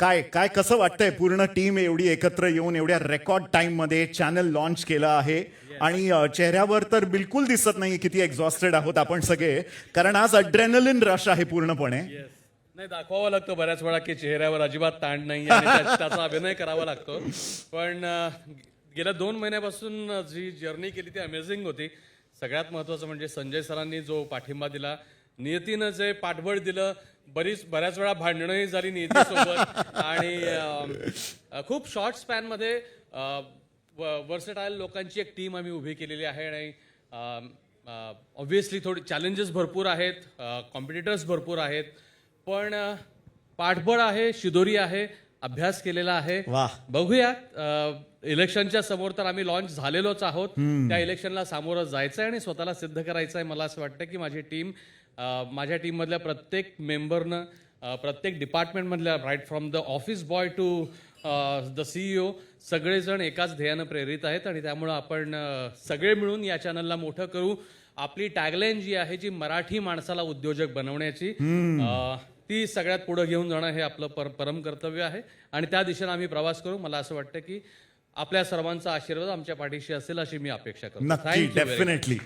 काय काय कसं वाटतंय? पूर्ण टीम एवढी एकत्र येऊन एवढ्या रेकॉर्ड टाइममध्ये चॅनल लॉन्च केलं आहे. आणि चेहऱ्यावर तर बिलकुल दिसत नाही किती एक्झॉस्टेड आहोत आपण सगळे. कारण आज अड्रेनलिन रश आहे पूर्णपणे. नाही दाखवावं लागतं बऱ्याच वेळा की चेहऱ्यावर अजिबात ताण नाही त्याचा अभिनय करावा लागतो. पण गेल्या दोन महिन्यापासून जी जर्नी केली ती अमेझिंग होती. सगळ्यात महत्त्वाचं म्हणजे संजय सरांनी जो पाठिंबा दिला नियतीनं जे पाठबळ दिलं बरीच बऱ्याच वेळा भांडणंही झाली नियतीसोबत आणि खूप शॉर्ट स्पॅनमध्ये वर्सेटाईल लोकांची एक टीम आम्ही उभी केलेली आहे आणि ऑब्व्हियसली थोडी चॅलेंजेस भरपूर आहेत कॉम्पिटिटर्स भरपूर आहेत. पण पाठबळ आहे शिदोरी आहे. अभ्यास केलेला आहे. बघूयात अ, इलेक्शनच्या समोर तर आम्ही लॉन्च झालेलोच आहोत. त्या इलेक्शनला सामोरं जायचं आहे आणि स्वतःला सिद्ध करायचं आहे मला असं वाटतं की माझी टीम माझ्या टीममधल्या प्रत्येक मेंबरनं प्रत्येक डिपार्टमेंटमधल्या right from the office boy to the CEO सगळेजण एकाच ध्येयानं प्रेरित आहेत आणि त्यामुळं आपण सगळे मिळून या चॅनलला मोठं करू. आपली टॅगलाईन जी आहे जी मराठी माणसाला उद्योजक बनवण्याची ती सगळ्यात पुढे घेऊन जाणं हे आपलं पर परम कर्तव्य आहे. आणि त्या दिशेनं आम्ही प्रवास करू. मला असं वाटतं की आपल्या सर्वांचा आशीर्वाद आमच्या पाठीशी असेल अशी मी अपेक्षा करतो. डेफिनेटली